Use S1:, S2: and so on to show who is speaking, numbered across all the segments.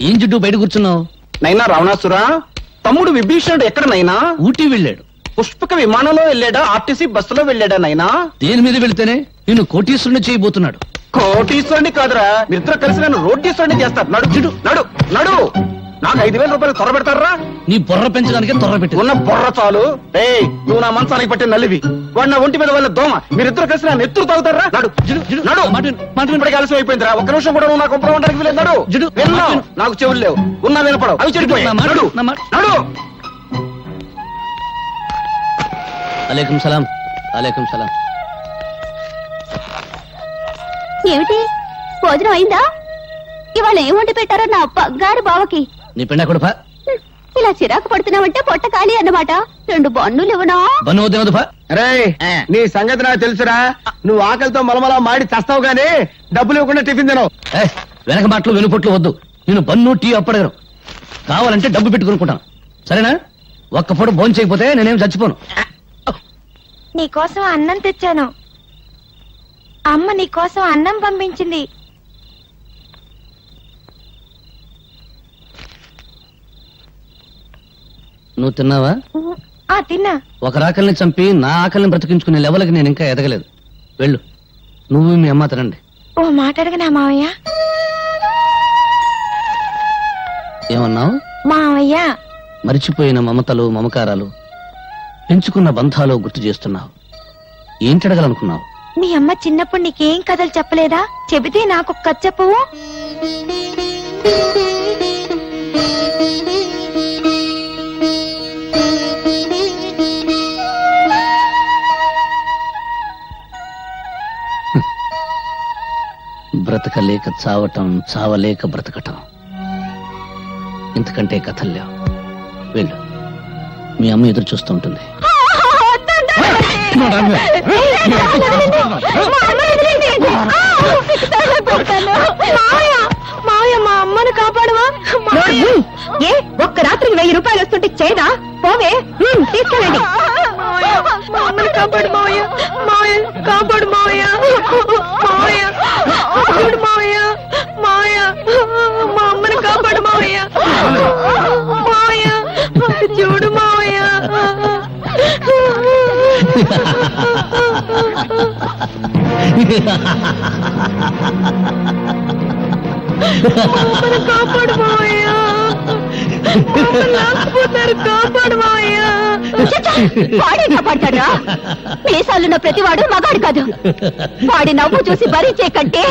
S1: ఏం చుట్టూ బయట కూర్చున్నావు?
S2: నైనా రావణాసురా తమ్ముడు విభీషణుడు ఎక్కడ నైనా
S1: ఊటీ వెళ్ళాడు.
S2: పుష్పక విమానంలో వెళ్ళాడా? ఆర్టీసీ బస్సులో వెళ్ళాడా నైనా?
S1: దేని మీద వెళితేనే నిన్ను కోటీశ్వరుని చేయబోతున్నాడు.
S2: కోటీశ్వరుని కాదురా మీరిద్దరు కలిసి నన్ను రోటీశ్వరుని చేస్తారు. నడు చిడు నడు నడు. నాకు ఐదు వేల రూపాయలు త్వర పెడతారా?
S1: నీ బుర్ర పెంచడానికే తొర్ర పెట్టి.
S2: ఉన్న బొర్ర చాలు. ఏయ్ నువ్వు నా మంచానికి పట్టిన నల్లివి వాడు నా ఒంటి మీద వాళ్ళ దోమ. మీరిద్దరు కలిసి నన్ను ఎత్తురు తాగుతారా? నడు
S1: జిడు, జిడు,
S2: నడు
S1: మాట విను, మాట విను.
S2: ఇప్పటికి ఆలస్యం అయిపోయిందిరా. ఒక్క నిమిషం కూడా నువ్వు నాకు ఒప్పడం ఉండడానికి వీలేదు నడు.
S1: జిడు,
S2: విన్నావు. నాకు చెవులు లేవు. ఉన్నా వినపడవు. అవి చెడిపోయాయి.
S1: నా మాట
S2: నడు.
S1: నా
S2: నడు.
S1: అలేకం సలాం. అలేకం సలాం.
S3: ఏమిటి? భోజనం అయిందా? ఇవాళ ఏం వండి పెట్టారో నా బంగారు బావకి.
S1: నీ పెండా కొడుపా?
S3: ఇలా చిరాకు పడుతున్నావంటే పొట్ట ఖాళీ అన్నమాట. రెండు బన్నులు ఇవ్వనా?
S1: బన్ను వద్దు
S2: రే. నీ సంగతి నాకు తెలుసురా. నువ్వు ఆకలితో మలమల మాడి చస్తావు గానీ డబ్బులు ఇవ్వకుండా టిఫిన్ తినవు.
S1: వెనక మాటలు వెనుపొట్లు వద్దు. నేను బన్ను టీ అప్పడగను. కావాలంటే డబ్బు పెట్టుకునుకుంటాను సరేనా? ఒక్క పూట భోజనం చేయకపోతే నేనేం చచ్చిపోను.
S4: నీకోసం అన్నం తెచ్చాను. అమ్మ నీకోసం అన్నం పంపించింది.
S1: నువ్వు తిన్నావా?
S4: ఆ తిన్నా.
S1: ఒక రాకల్ని చంపి నా ఆకలిని బ్రతికించుకునే లెవెల్కి నేను ఇంకా ఎదగలేదు. వెళ్ళు. నువ్వు మీ అమ్మ తినండి.
S4: ఓ మాట అడగనా మావయ్య?
S1: ఏమన్నావు?
S4: మావయ్య.
S1: మరిచిపోయిన మమతలు మమకారాలు పెంచుకున్న బంధాలు గుర్తు చేస్తున్నావు. ఏంటి అడగాలనుకున్నావు
S4: మీ అమ్మ చిన్నప్పుడు నీకేం కథలు చెప్పలేదా? చెబితే నాకు కథ చెప్పవు
S1: బ్రతకలేక చావటం చావలేక బ్రతకటం ఇంతకంటే కథలు లేవు వెళ్ళు మీ అమ్మ ఎదురు చూస్తూ ఉంటుంది
S4: మా అమ్మను కాపాడవా
S3: ఏ ఒక్క రాత్రికి వెయ్యి రూపాయలు వస్తుంటే చేదా పోవే తీసుకెళ్ళండి
S4: కాపాడు మావయ్య మావయ్య కాపాడు కాపాడు కాపాడు మావయ్య
S3: వాడే కాపాడతాడా? మీసాలున్న ప్రతివాడు మగాడు కాదు. వాడి నవ్వు చూసి భరించే కంటే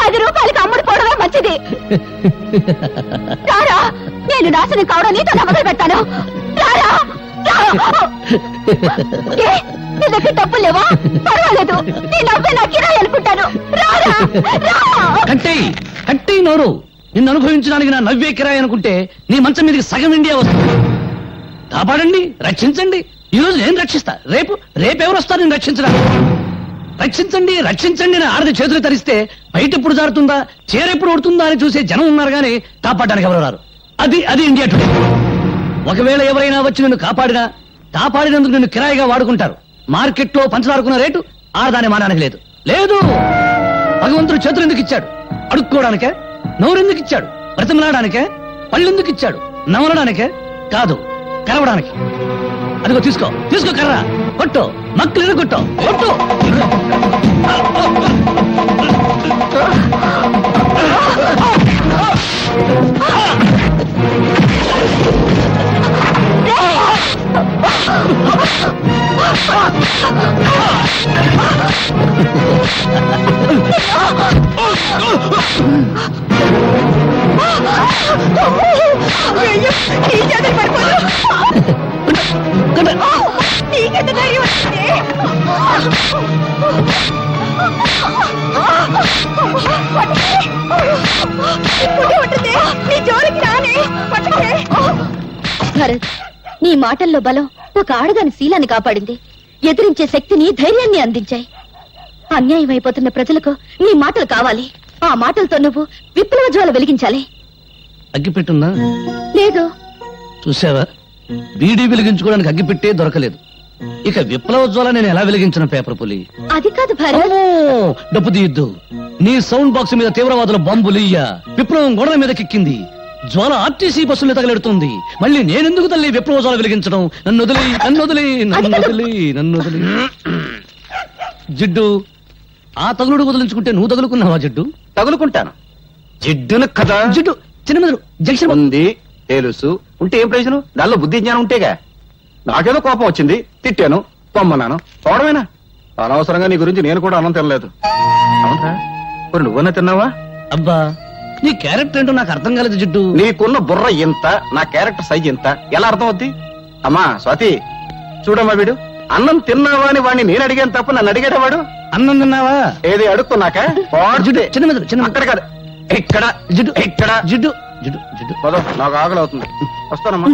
S3: పది రూపాయలకి అమ్ముడు పోవడమే మంచిది. రారా నేను నాశనం కావడం నీతో మొదలు పెడతాను. రారా. దగ్గర డబ్బులు లేవా? పర్వాలేదు. నవ్వే నా కిరాయి అనుకుంటాను.
S1: కంటే కంటే నోరు. నిన్ను అనుభవించడానికి నా నవ్వే కిరాయి అనుకుంటే నీ మంచం మీదకి సగం ఇండియా వస్తుంది. కాపాడండి రక్షించండి. ఈ రోజు నేను రక్షిస్తా. రేపు రేపెవరు వస్తారు నేను రక్షించడానికి? రక్షించండి రక్షించండి అని ఆడది చేతులు తరిస్తే బయట ఎప్పుడు జారుతుందా చీరెప్పుడు ఉడుతుందా అని చూసే జనం ఉన్నారు కానీ కాపాడడానికి ఎవరు రారు. అది అది ఇండియా టుడే. ఒకవేళ ఎవరైనా వచ్చి నిన్ను కాపాడినా కాపాడినందుకు నిన్ను కిరాయిగా వాడుకుంటారు. మార్కెట్లో పంచదారుకున్న రేటు ఆడదాని మానానికి లేదు. లేదు! భగవంతుడు చేతులు ఎందుకు ఇచ్చాడు? అడుక్కోవడానికే నోరెందుకు ఇచ్చాడు? బ్రతిమలాడానికే పళ్ళెందుకు ఇచ్చాడు? నమలడానికే? కాదు కరవడానికి. అదిగో తీసుకో తీసుకో కర్ర. కొట్టు మక్కలు కొట్టు కొట్టు!
S3: మాటల్లో బలం ఒక ఆడదాని శీలాన్ని కాపాడింది. ఎదిరించే శక్తిని ధైర్యాన్ని అందించాయి. అన్యాయం అయిపోతున్న ప్రజలకు నీ మాటలు కావాలి. ఆ మాటలతో నువ్వు విప్లవ జ్వాల వెలిగించాలి.
S1: అగ్గిపెట్టుందా
S3: లేదు.
S1: చూసావా బీడీ వెలిగించుకోవడానికి అగ్గిపెట్టే దొరకలేదు. ఇక విప్లవ జ్వాల నేను ఎలా వెలిగించిన పేపర్ పులి?
S3: అది కాదు భరత్.
S1: అమ్మో, డబ్బు తీయద్దు. నీ సౌండ్ బాక్స్ మీద తీవ్రవాదుల బాంబులు ఇయ్య విప్లవం గోడల మీద కెక్కింది. జ్వాల ఆర్టీసీ బస్సులు తగలెడుతుంది. మళ్ళీ నేనెందుకు తల్లి విప్లవజాలు వెలిగించడం? నన్ను వదిలి నన్ను వదిలి నన్ను వదిలి నన్ను వదిలి. జిడ్డు ఆ తగులుడు వదిలించుకుంటే నువ్వు తగులుకున్నావా జిడ్డు?
S2: తగులుకుంటాను. జిడ్డును కదా.
S1: జిడ్డు చిన్న మెదడు జంక్షన్
S2: ఉంది తెలుసు. ఉంటే ఏం ప్రయోజనం? దానిలో బుద్ధి జ్ఞానం ఉంటేగా. నాకేదో కోపం వచ్చింది. తిట్టాను పొమ్మన్నాను. పోవడమేనా అనవసరంగా నీ గురించి నేను కూడా అన్నం తినలేదు. అవునరా? నువ్వన్నా తిన్నావా?
S1: అబ్బా నీ క్యారెక్టర్ ఏంటో నాకు అర్థం కాలేదు జిడ్డు.
S2: నీకున్న బుర్ర ఇంత నా క్యారెక్టర్ సైజ్ ఇంత ఎలా అర్థం అవుద్ది అమ్మా స్వాతి చూడమ్మా వీడు. అన్నం తిన్నావా అని వాడిని నేను అడిగాను తప్ప నన్ను అడిగాడు వాడు?
S1: అన్నం తిన్నావా?
S2: ఏది అడుక్కున్నాక?
S1: జిడ్డు చిన్న చిన్న
S2: అక్కడ కాదు. ఇక్కడ
S1: జిడ్డు
S2: ఇక్కడ.
S1: జిడ్డు జిడ్డు జిడ్డు.
S2: పదో నాకు ఆకలి అవుతుంది. వస్తానమ్మా.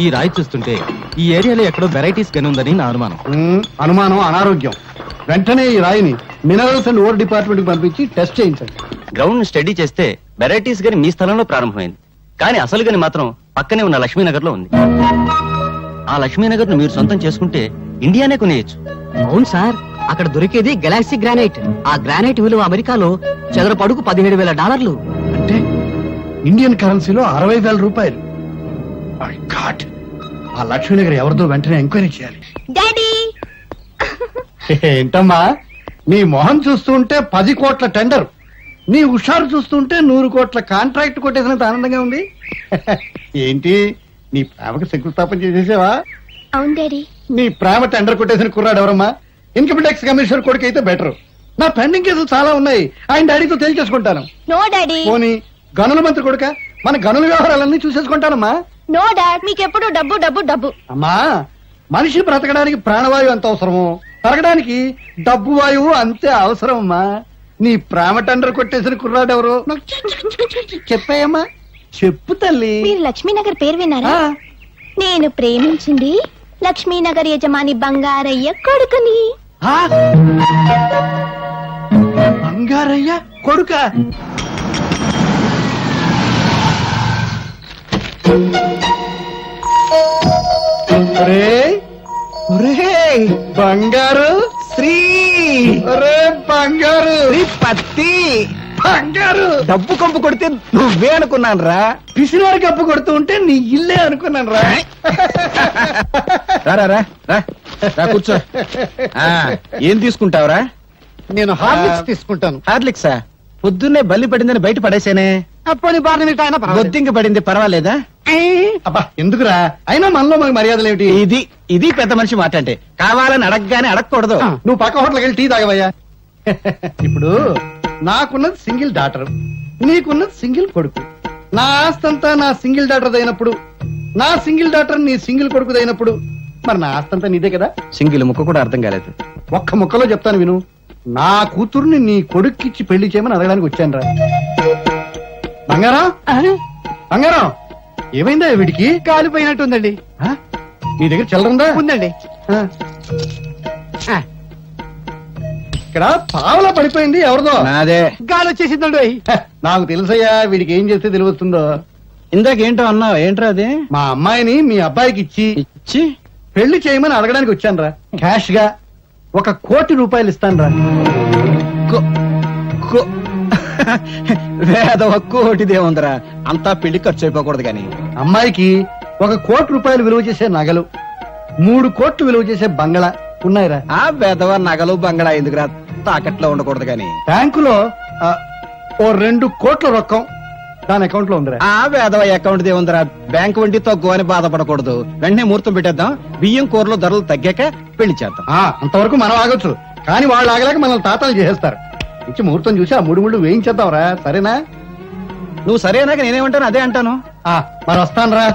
S5: ఈ రాయి చూస్తుంటే ఈ ఏరియాలో ఎక్కడో వెరైటీస్ గని ఉందని నా అనుమానం.
S6: అనుమానం అనారోగ్యం. వెంటనే ఈ రాయిని మినరల్స్ అండ్ ఓర్ డిపార్ట్మెంట్కి పంపించి టెస్ట్ చేయించండి.
S5: గ్రౌండ్ స్టడీ చేస్తే వెరైటీస్ గని మీ స్థలంలో ప్రారంభమైంది. కానీ అసలు గని మాత్రం పక్కనే ఉన్న లక్ష్మీనగర్లో ఉంది. ఆ లక్ష్మీనగర్ను మీరు సొంతం చేసుకుంటే ఇండియానే కొనేయచ్చు.
S7: అవును సార్ అక్కడ దొరికేది గెలాక్సీ గ్రానైట్. ఆ గ్రానైట్ విలువ అమెరికాలో చదరపు అడుగు పదిహేడు వేల డాలర్లు.
S6: అంటే ఇండియన్ కరెన్సీలో అరవై వేల రూపాయలు. ఆ లక్ష్మీనగర్ ఎవరిదో వెంటనే ఎంక్వైరీ చేయాలి.
S4: డాడీ
S6: ఏంటమ్మా? నీ మొహం చూస్తుంటే పది కోట్ల టెండర్. నీ హుషారు చూస్తుంటే నూరు కోట్ల కాంట్రాక్ట్ కొట్టేసినంత ఆనందంగా ఉంది. ఏంటి? నీ ప్రేమకు శంకుస్థాపన చేసేసావా?
S4: అవును డాడీ
S6: నీ ప్రేమ టెండర్ కొట్టేసిన కుర్రాడు ఎవరమ్మా? ఇన్కమ్ ట్యాక్స్ కమిషనర్ కొడుకు అయితే బెటర్. నా పెండింగ్ కేసులు చాలా ఉన్నాయి. ఆయన డాడీతో తేల్చేసుకుంటాను.
S4: నో డాడీ
S6: పోనీ గనుల మంత్రి కొడుక? మన గనుల వ్యవహారాలన్నీ చూసేసుకుంటానమ్మా.
S4: నో డాడ్ మీకెప్పుడు డబ్బు డబ్బు డబ్బు.
S6: అమ్మా మనిషి బ్రతకడానికి ప్రాణవాయువు ఎంత అవసరమో? పెరగడానికి డబ్బు వాయువు అంతే అవసరం అమ్మా నీ ప్రేమ టెండర్ కొట్టేసిన కుర్రాడు ఎవరు? నాకు చెప్పాయమ్మా. చెప్పు తల్లి.
S4: మీరు లక్ష్మీనగర్ పేరు విన్నారా?
S6: ఆ,
S4: నేను ప్రేమించింది లక్ష్మీనగర్ యజమాని బంగారయ్య కొడుకుని.
S6: ఆ? బంగారయ్య కొడుక. బంగారు
S2: శ్రీ.
S6: బంగారు.
S2: పత్తి.
S6: బంగారు.
S2: డబ్బు కంపు కొడితే నువ్వే అనుకున్నాను రా
S6: పిసినారు కప్పు కొడుతూ ఉంటే నీ ఇల్లే అనుకున్నాను రా
S2: రా రా, రా రా. రా కూర్చో. ఆ, ఏం తీసుకుంటావురా?
S6: నేను హార్లిక్స్ తీసుకుంటాను.
S2: హార్లిక్సా? పొద్దున్నే బల్లి పడిందని బయట పడేసేనే.
S6: అప్పని బాధ మీకు ఆయన పర్వాలేదు.
S2: బొద్దింక పడింది పర్వాలేదా?
S6: అబ్బా ఎందుకురా? అయినా మనలో మనకి మర్యాదలు ఏమిటి?
S2: ఇది ఇది పెద్ద మనిషి మాట అంటే. కావాలని అడగగానే అడగకూడదు.
S6: నువ్వు పక్క హోటల్కి వెళ్ళి టీ తాగవయ్యా. ఇప్పుడు నాకున్నది సింగిల్ డాటర్ నీకున్నది సింగిల్ కొడుకు. నా ఆస్తంతా నా సింగిల్ డాటర్ అయినప్పుడు నా సింగిల్ డాటర్ నీ సింగిల్ కొడుకు అయినప్పుడు మరి నా ఆస్తంతా నీదే కదా?
S2: సింగిల్ ముక్క కూడా అర్థం కాలేదు.
S6: ఒక్క ముక్కలో చెప్తాను విను. నా కూతుర్ని నీ కొడుక్కిచ్చి పెళ్ళి చేయమని అడగడానికి వచ్చాను రా బంగారం బంగారం? ఏమైందా వీడికి? కాలిపోయినట్టుందండి. నీ దగ్గర చిల్లరుందా ఉందండి. ఇక్కడ పావలా పడిపోయింది ఎవరిదో.
S2: నాదే.
S6: గాలి వచ్చేసిందండి నాకు తెలుసయ్యా వీడికి ఏం చేస్తే తెలివస్తుందో
S2: ఇందాక ఏంటో అన్నావు ఏంట్రా అది?
S6: మా అమ్మాయిని మీ అబ్బాయికి ఇచ్చి
S2: ఇచ్చి?
S6: పెళ్ళి చేయమని అడగడానికి వచ్చాను రా క్యాష్గా ఒక కోటి రూపాయలు ఇస్తాను రా
S2: కో- కో- వేద ఒక్క ఒకటిదే ఉందిరా. అంతా పెళ్ళి ఖర్చు అయిపోకూడదు కానీ
S6: అమ్మాయికి ఒక కోటి రూపాయలు విలువ చేసే నగలు మూడు కోట్లు విలువ చేసే బంగళా ఉన్నాయిరా.
S2: ఆ వేదవ నగలు బంగళా ఎందుకురా తాకట్లో ఉండకూడదు కానీ
S6: బ్యాంకులో ఆ, ఓ రెండు కోట్ల రొక్కం దాని అకౌంట్లో ఉందిరా.
S2: ఆ వేదవ అకౌంట్ దే ఉందిరా. బ్యాంక్ వడ్డీ తక్కువ అని బాధపడకూడదు. వెంటనే ముహూర్తం పెట్టేద్దాం. బియ్యం కూరలో ధరలు తగ్గాక పెళ్ళి చేద్దాం.
S6: ఆ, అంతవరకు మనం ఆగొచ్చు. కానీ వాళ్ళు ఆగలేక మనల్ని తాతాలు చేసేస్తారు. ఇచ్చి ముహూర్తం చూసి ఆ మూడు ముళ్ళు వేయించేద్దాంరా. సరేనా?
S2: నువ్వు సరేనాక నేనేమంటాను? అదే అంటాను.
S6: ఆ మరి వస్తాను రా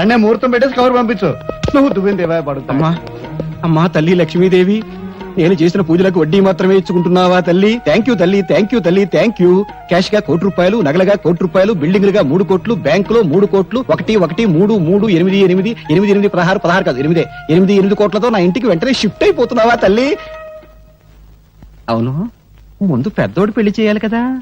S6: అన్నే ముహూర్తం పెట్టేసి కవర్ పంపించు. నువ్వు దువ్విందేవా పడుతున్నా
S2: అమ్మా అమ్మా తల్లి లక్ష్మీదేవి నేను చేసిన పూజలకు వడ్డీ మాత్రమే ఇచ్చుకుంటున్నావా తల్లి? థ్యాంక్ యూ తల్లి థ్యాంక్ యూ తల్లి థ్యాంక్ యూ క్యాష్గా కోటి రూపాయలు నగలుగా కోటి రూపాయలు బిల్డింగ్లుగా మూడు కోట్లు బ్యాంకులో మూడు కోట్లు ఒకటి ఒకటి మూడు మూడు ఎనిమిది ఎనిమిది ఎనిమిది ఎనిమిది పదహారు పదహారు కాదు ఎనిమిది ఎనిమిది ఎనిమిది కోట్లతో నా ఇంటికి వెంటనే షిఫ్ట్ అయిపోతున్నావా తల్లి? అవును. ముందు పెద్దోడు పెళ్ళి చేయాలి కదా.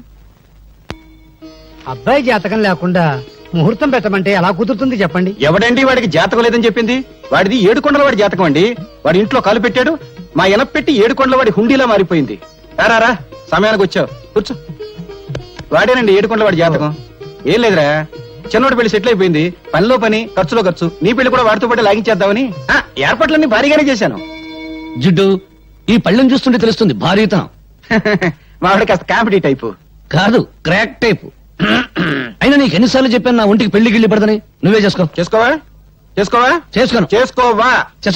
S8: అబ్బాయి జాతకం లేకుండా ముహూర్తం పెట్టమంటే ఎలా కుదురుతుంది చెప్పండి?
S2: ఎవడండి వాడికి జాతకం లేదని చెప్పింది? వాడిది ఏడుకొండల వాడి జాతకం అండి. వాడి ఇంట్లో కాలు పెట్టాడు మా ఎనపెట్టి ఏడుకొండల వాడి హుండీలా మారిపోయింది. రారా రా సమయానికి వచ్చావు. కూర్చో. వాడేనండి ఏడుకొండల వాడి జాతకం. ఏం లేదురా. చిన్నోడి పెళ్ళి సెటిల్ అయిపోయింది. పనిలో పని ఖర్చులో ఖర్చు. నీ పెళ్ళి కూడా వాడితో పాటు లాగించేద్దామని. ఆ, ఏర్పాట్లన్నీ భారీగానే చేశాను.
S1: జిడ్డు ఈ పళ్ళెం చూస్తుంటే తెలుస్తుంది భారీతనం.
S2: వాడు కాస్త కామెడీ టైపు.
S1: కాదు క్రాక్ టైప్. అయినా నీకు ఎన్నిసార్లు చెప్పాను నా ఒంటికి పెళ్ళి గిళ్ళి పడదని? నువ్వే చేసుకో.
S2: చేసుకోవా? చేసుకోవా?
S1: చేసుకోను.
S2: చేసుకోవా?
S1: చేసుకో.